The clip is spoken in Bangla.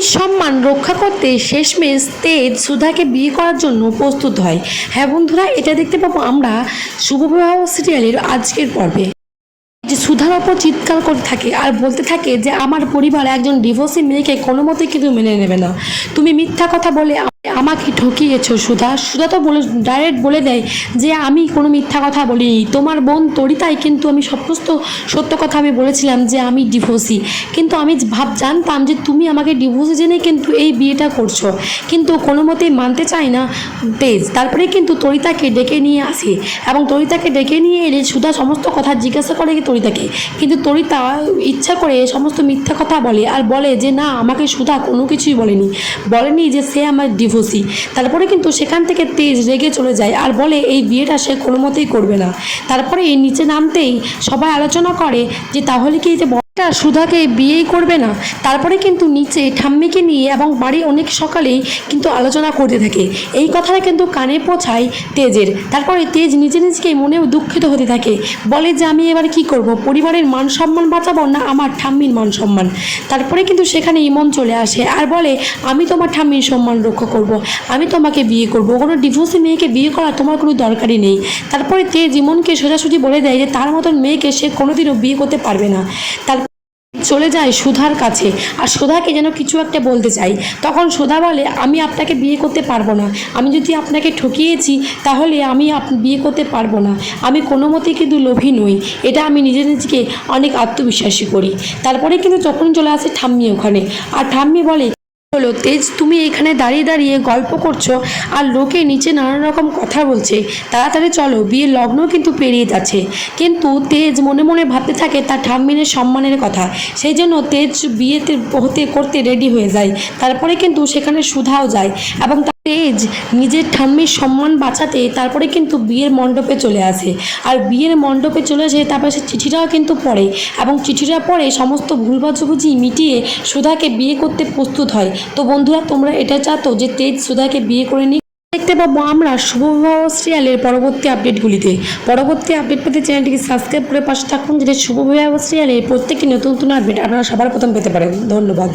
ঠাম্মির সম্মান রক্ষা করতে শেষমেশ তেজ সুধাকে বিয়ে করার জন্য প্রস্তুত হয়। হ্যাঁ বন্ধুরা, এটা দেখতে পাবো আমরা শুভবিবাহ সিরিয়ালের আজকের পর্বে। যে সুধার ওপর চিৎকার করে থাকে আর বলতে থাকে যে, আমার পরিবার একজন ডিভোর্সি মেয়েকে কোনো মতে কিন্তু মেনে নেবে না। তুমি মিথ্যা কথা বলে আমাকে ঠকিয়েছো, সুধা। সুধা তো বলে ডাইরেক্ট বলে দেয় যে আমি কোনো মিথ্যা কথা বলিনি। তোমার বোন তরিতাই কিন্তু আমি সমস্ত সত্য কথা আমি বলেছিলাম যে আমি ডিভোর্সি কিন্তু আমি ভাব, জানতাম যে তুমি আমাকে ডিভোর্সি জেনে কিন্তু এই বিয়েটা করছ। কিন্তু কোনো মতেই মানতে চাই না। তেজ তারপরে কিন্তু তরিতাকে ডেকে নিয়ে আসে। এবং তরিতাকে ডেকে নিয়ে এলে সুধা সমস্ত কথা জিজ্ঞাসা করে তরিতাকে। কিন্তু তরিতা ইচ্ছা করে সমস্ত মিথ্যা কথা বলে আর বলে যে, না, আমাকে সুধা কোনো কিছুই বলেনি। বলেনি যে, সে আমার ডিভোর্সি তারপরে কিন্তু সেখান থেকে তেজ রেগে চলে যায় আর বলে, এই বিয়েটা সে কোনো মতেই করবে না। তারপরে নিচে নামতেই সবাই আলোচনা করে যে, তাহলে কি এই যে বরটা সুধাকে বিয়েই করবে না। তারপরে কিন্তু নিচে ঠাম্মিকে নিয়ে এবং বাড়ির অনেক সকালেই কিন্তু আলোচনা করতে থাকে। এই কথাটা কিন্তু কানে পৌঁছায় তেজের। তারপরে তেজ নিজে নিজেকে মনেও দুঃখিত হতে থাকে। বলে যে, আমি এবার কি করব? পরিবারের মান সম্মান বাঁচাবো না আমার ঠাম্মির মান সম্মান? তারপরে কিন্তু সেখানে ইমন চলে আসে আর বলে, আমি তোমার ঠাম্মির সম্মান রক্ষা করব। আমি তোমাকে বিয়ে করব। কোনো ডিভোর্সি মেয়েকে বিয়ে করা তোমার কোনো দরকারই নেই। তারপরে তেজ ইমনকে সোজাসুজি বলে দেয় যে, তার মতন মেয়েকে সে কোনোদিনও বিয়ে করতে পারবে না। তার চলে যায় সুধার কাছে। আর সুধাকে যেন কিছু একটা বলতে চাই। তখন সুধা বলে, আমি আপনাকে বিয়ে করতে পারব না। আমি যদি আপনাকে ঠকিয়েছি, তাহলে আমি বিয়ে করতে পারব না। আমি কোনো মতেই কিন্তু লোভী নই। এটা আমি নিজে নিজেকে অনেক আত্মবিশ্বাসী করি। তারপরে কিন্তু যখন চলে আসে ঠাম্মি ওখানে। আর ঠাম্মি বলে হলো তেজ তুমি এখানে দাঁড়িয়ে দাঁড়িয়ে গল্প করছ আর লোকে নিচে নানান রকম কথা বলছে, তাড়াতাড়ি চলো, বিয়ের লগ্ন কিন্তু পেরিয়ে যাচ্ছে। কিন্তু তেজ মনে মনে ভাবতে থাকে তার ঠাম্মিনের সম্মানের কথা, সেই জন্য তেজ বিয়েতে হতে করতে রেডি হয়ে যায়। তারপরে কিন্তু সেখানে সুধাও যায় এবং তেজ নিজের ঠাম্মির সম্মান বাঁচাতে তারপরে কিন্তু বিয়ের মণ্ডপে চলে আসে। আর বিয়ের মণ্ডপে চলে আসে, তারপরে সে চিঠিটাও কিন্তু পড়ে এবং চিঠিটা পড়ে সমস্ত ভুল বুঝি মিটিয়ে সুধাকে বিয়ে করতে প্রস্তুত হয়। তো বন্ধুরা, তোমরা এটা চাতো যে তেজ সুধাকে বিয়ে করে নিক। দেখতে পাবো আমরা শুভবিবাহ সিরিয়ালের পরবর্তী আপডেটগুলিতে পরবর্তী আপডেট পেতে চ্যানেলটিকে সাবস্ক্রাইব করে পাশে থাকুন, যেটা শুভবিবাহ সিরিয়ালের প্রত্যেকটি নতুন নতুন আপডেট আপনারা সবার প্রথম পেতে পারেন। ধন্যবাদ।